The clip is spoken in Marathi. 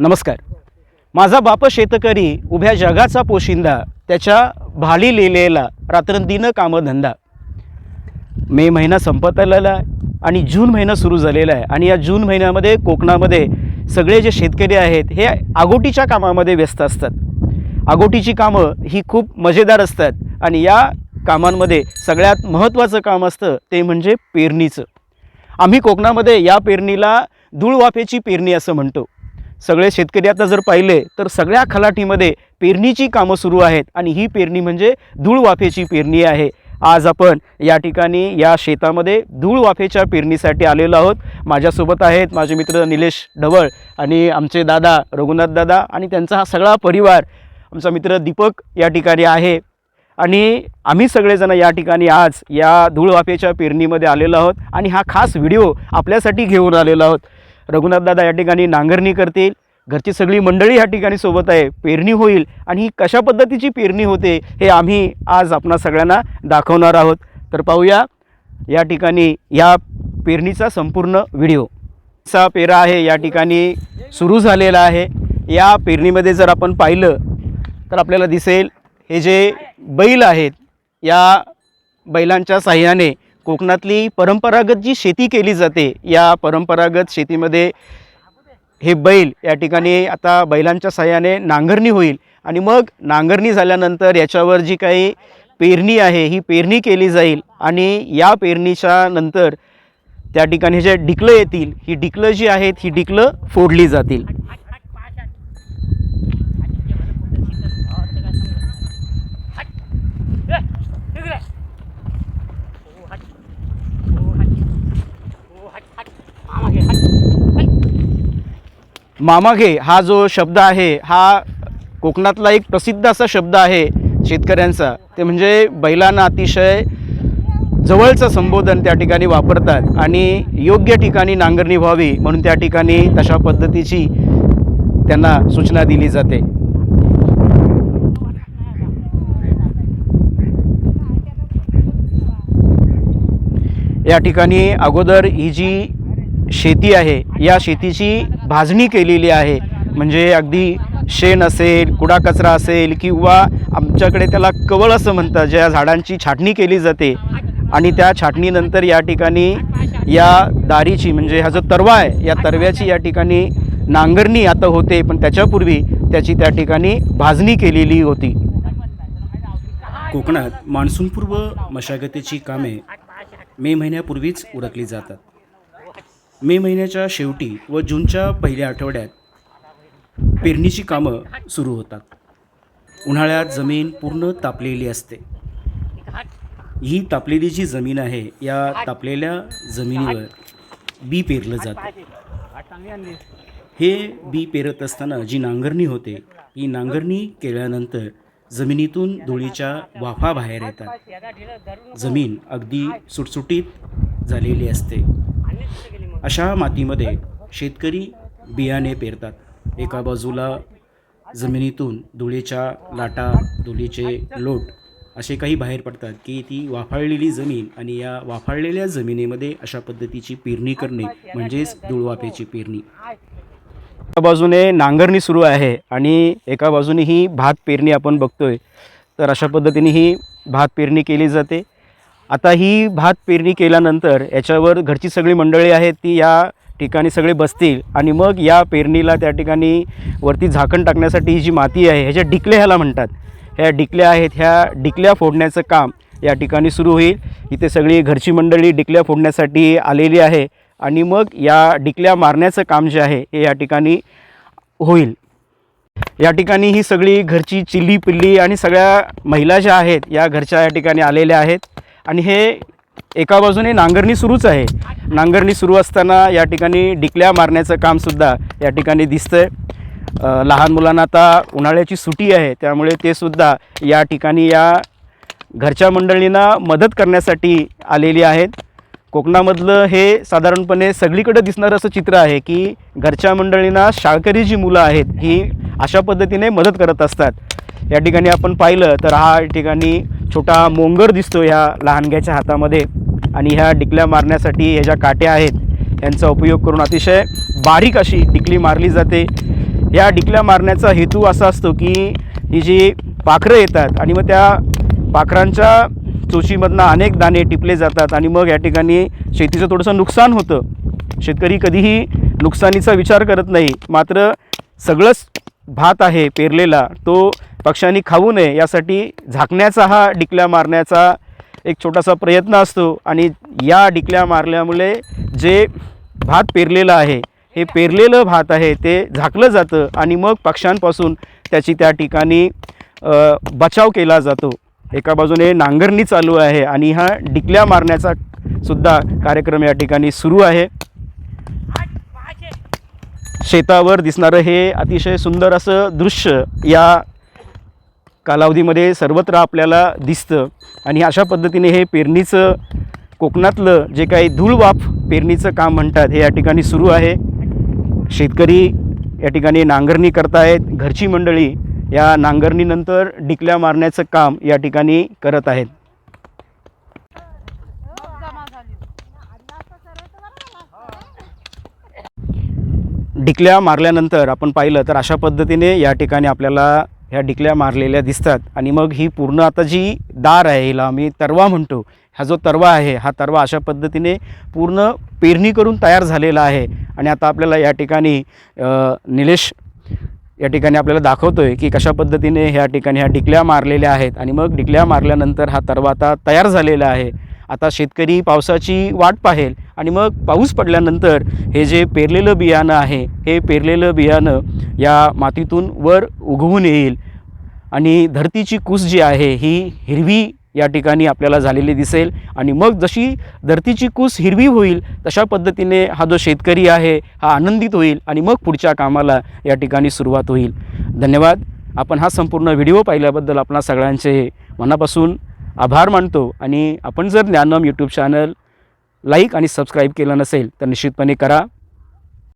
नमस्कार. माझा बाप शेतकरी उभ्या जगाचा पोशिंदा त्याच्या भाली लिहिलेला रात्रंदिनं कामधंदा. मे महिना संपत आलेला आहे आणि जून महिना सुरू झालेला आहे. आणि या जून महिन्यामध्ये कोकणामध्ये सगळे जे शेतकरी आहेत हे आगोटीच्या कामामध्ये व्यस्त असतात. आगोटीची कामं ही खूप मजेदार असतात आणि या कामांमध्ये सगळ्यात महत्त्वाचं काम असतं ते म्हणजे पेरणीचं. आम्ही कोकणामध्ये या पेरणीला धूळवाफेची पेरणी असं म्हणतो. सगळे शेतकरी आता जर पाहिले तर सगळ्या खलाटीमध्ये पेरणीची कामं सुरू आहेत आणि ही पेरणी म्हणजे धूळवाफेची पेरणी आहे. आज आपण या ठिकाणी या शेतामध्ये धूळवाफेच्या पेरणीसाठी आलेलो आहोत. माझ्यासोबत आहेत माझे मित्र निलेश ढवळ आणि आमचे दादा रघुनाथ दादा आणि त्यांचा हा सगळा परिवार आमचा मित्र दीपक या ठिकाणी आहे. आणि आम्ही सगळेजण या ठिकाणी आज या धूळवाफेच्या पेरणीमध्ये आलेलो आहोत आणि हा खास व्हिडिओ आपल्यासाठी घेऊन आलेलो आहोत. रघुनाथ दादा या ठिकाणी नांगरणी करतील. घरची सगळी मंडळी या ठिकाणी सोबत आहे. पेरणी होईल आणि ही कशा पद्धतीची पेरणी होते हे आम्ही आज आपणा सगळ्यांना दाखवणार आहोत. तर पाहूया या ठिकाणी या पेरणीचा संपूर्ण व्हिडिओ. चा पेरा आहे या ठिकाणी सुरू झालेला आहे. या पेरणीमध्ये जर आपण पाहिलं तर आपल्याला दिसेल हे जे बैल आहेत या बैलांच्या साह्याने कोकणातली परंपरागत जी शेती केली जाते या परंपरागत शेतीमध्ये हे बैल या ठिकाणी आता बैलांच्या सहाय्याने नांगरणी होईल. आणि मग नांगरणी झाल्यानंतर याच्यावर जी काही पेरणी आहे ही पेरणी केली जाईल. आणि या पेरणीच्या नंतर त्या ठिकाणी जे डिकलं येतील ही डिकलं जी आहेत ही डिकलं फोडली जातील. मामाघे हा जो शब्द आहे हा कोकणातला एक प्रसिद्ध असा शब्द आहे शेतकऱ्यांचा. ते म्हणजे बैलांना अतिशय जवळचं संबोधन त्या ठिकाणी वापरतात आणि योग्य ठिकाणी नांगरणी व्हावी म्हणून त्या ठिकाणी तशा पद्धतीची त्यांना सूचना दिली जाते. या ठिकाणी अगोदर ही जी शेती आहे या शेतीची भाजणी केलेली आहे. म्हणजे अगदी शेण असेल कुडा कचरा असेल किंवा आमच्याकडे त्याला कवळ असं म्हणतात ज्या झाडांची छाटणी केली जाते. आणि त्या छाटणीनंतर या ठिकाणी या दारीची म्हणजे हा जो तरवा आहे या तरव्याची या ठिकाणी नांगरणी आता होते पण त्याच्यापूर्वी त्याची त्या ठिकाणी भाजणी केलेली होती. कोकणात मान्सूनपूर्व मशागतीची कामे मे महिन्यापूर्वीच उरकली जातात. मे महिन्याच्या शेवटी व जूनच्या पहिल्या आठवड्यात पेरणीची कामं सुरू होतात. उन्हाळ्यात जमीन पूर्ण तापलेली असते. ही तापलेली जी जमीन आहे या तापलेल्या जमिनीवर बी पेरलं जातं. हे बी पेरत असताना जी नांगरणी होते ही नांगरणी केल्यानंतर जमिनीतून धुळीच्या वाफा बाहेर येतात. जमीन अगदी सुटसुटीत झालेली असते. अशा मातीमध्ये शेतकरी बियाणे पेरतात. एका बाजूला जमिनीतून धुळीच्या लाटा धुळीचे लोट असे काही बाहेर पडतात की ती वाफाळलेली जमीन आणि या वाफाळलेल्या जमिनीमध्ये अशा पद्धतीची पेरणी करणे म्हणजेच धुळवाफेची पेरणी. एका बाजूने नांगरणी सुरू आहे आणि एका बाजूने ही भात पेरणी आपण बघतोय. तर अशा पद्धतीने ही भात पेरणी केली जाते. आता ही भात पेरणी केल्यानंतर याच्यावर घरची सगळी मंडळी आहेत ती या ठिकाणी सगळे बसतील आणि मग या पेरणीला त्या ठिकाणी वरती झाकण टाकण्यासाठी ही जी माती आहे ह्याच्या डिकल्या ह्याला म्हणतात. ह्या डिकल्या आहेत ह्या डिकल्या फोडण्याचं काम या ठिकाणी सुरू होईल. इथे सगळी घरची मंडळी डिकल्या फोडण्यासाठी आलेली आहे आणि मग या डिकल्या मारण्याचं काम जे आहे हे या ठिकाणी होईल. या ठिकाणी ही सगळी घरची चिल्ली पिल्ली आणि सगळ्या महिला ज्या आहेत या घरच्या या ठिकाणी आलेल्या आहेत. आणि हे एका बाजूने नांगरणी सुरूच आहे. नांगरणी सुरू असताना या ठिकाणी डिकल्या मारण्याचं कामसुद्धा या ठिकाणी दिसतंय. लहान मुलांना आता उन्हाळ्याची सुटी आहे त्यामुळे ते सुद्धा या ठिकाणी या घरच्या मंडळींना मदत करण्यासाठी आलेली आहेत. कोकणामधलं हे साधारणपणे सगळीकडे दिसणारं असं चित्र आहे की घरच्या मंडळींना शाळकरी जी मुलं आहेत ही अशा पद्धतीने मदत करत असतात. या ठिकाणी आपण पाहिलं तर हा ठिकाणी छोटा मोंगर दिसतो ह्या लहानग्याच्या हातामध्ये आणि ह्या डिकल्या मारण्यासाठी ह्या ज्या काट्या आहेत यांचा उपयोग करून अतिशय बारीक अशी डिकली मारली जाते. या डिकल्या मारण्याचा हेतू असा असतो की ही जी पाखरं येतात आणि मग त्या पाखरांच्या चोचीमधनं अनेक दाणे टिपले जातात आणि मग या ठिकाणी शेतीचं थोडंसं नुकसान होतं. शेतकरी कधीही नुकसानीचा विचार करत नाही. मात्र सगळंच भात आहे पेरलेला तो पक्ष्यांनी खाऊ नये यासाठी झाकण्याचा हा डिकल्या मारण्याचा एक छोटासा प्रयत्न असतो. आणि या डिकल्या मारल्यामुळे जे भात पेरलेलं आहे हे पेरलेलं भात आहे ते झाकलं जातं आणि मग पक्ष्यांपासून त्याची त्या ठिकाणी बचाव केला जातो. एका बाजूने नांगरणी चालू आहे आणि हा डिकल्या मारण्याचा सुद्धा कार्यक्रम या ठिकाणी सुरू आहे. शेतावर दिसणारं हे अतिशय सुंदर असं दृश्य या कालावधीमध्ये सर्वत्र आपल्याला दिसतं. आणि अशा पद्धतीने हे पेरणीचं कोकणातलं जे काही धूळवाफ पेरणीचं काम म्हणतात हे या ठिकाणी सुरू आहे. शेतकरी या ठिकाणी नांगरणी करतायत. घरची मंडळी या नांगरणीनंतर डिकल्या मारण्याचं काम या ठिकाणी करत आहेत. डिकल्या मारल्यानंतर आपण पाहिलं तर अशा पद्धतीने या ठिकाणी आपल्याला ह्या डिकल्या मारलेल्या दिसतात. आणि मग ही पूर्ण आता जी दार आहे हिला आम्ही तरवा म्हणतो. हा जो तरवा आहे हा तरवा अशा पद्धतीने पूर्ण पेरणी करून तयार झालेला आहे. आणि आता आपल्याला या ठिकाणी निलेश या ठिकाणी आपल्याला दाखवतो आहे की कशा पद्धतीने ह्या ठिकाणी ह्या डिकल्या मारलेल्या आहेत. आणि मग डिकल्या मारल्यानंतर हा तरवा आता तयार झालेला आहे. आता शेतकरी पावसाची वाट पाहेल आणि मग पाऊस पडल्यानंतर हे जे पेरलेलं बियाणं आहे हे पेरलेलं बियाणं या मातीतून वर उगवून येईल. आणि धरतीची कूस जी आहे ही हिरवी या ठिकाणी आपल्याला झालेली दिसेल. आणि मग जशी धरतीची कूस हिरवी होईल तशा पद्धतीने हा जो शेतकरी आहे हा आनंदित होईल आणि मग पुढच्या कामाला या ठिकाणी सुरुवात होईल. धन्यवाद. आपण हा संपूर्ण व्हिडिओ पाहिल्याबद्दल आपणा सगळ्यांचे मनापासून आभार मानतो आणि आपण जर ज्ञानम यूट्यूब चॅनल लाईक आणि सबस्क्राईब केलं नसेल तर निश्चितपणे करा.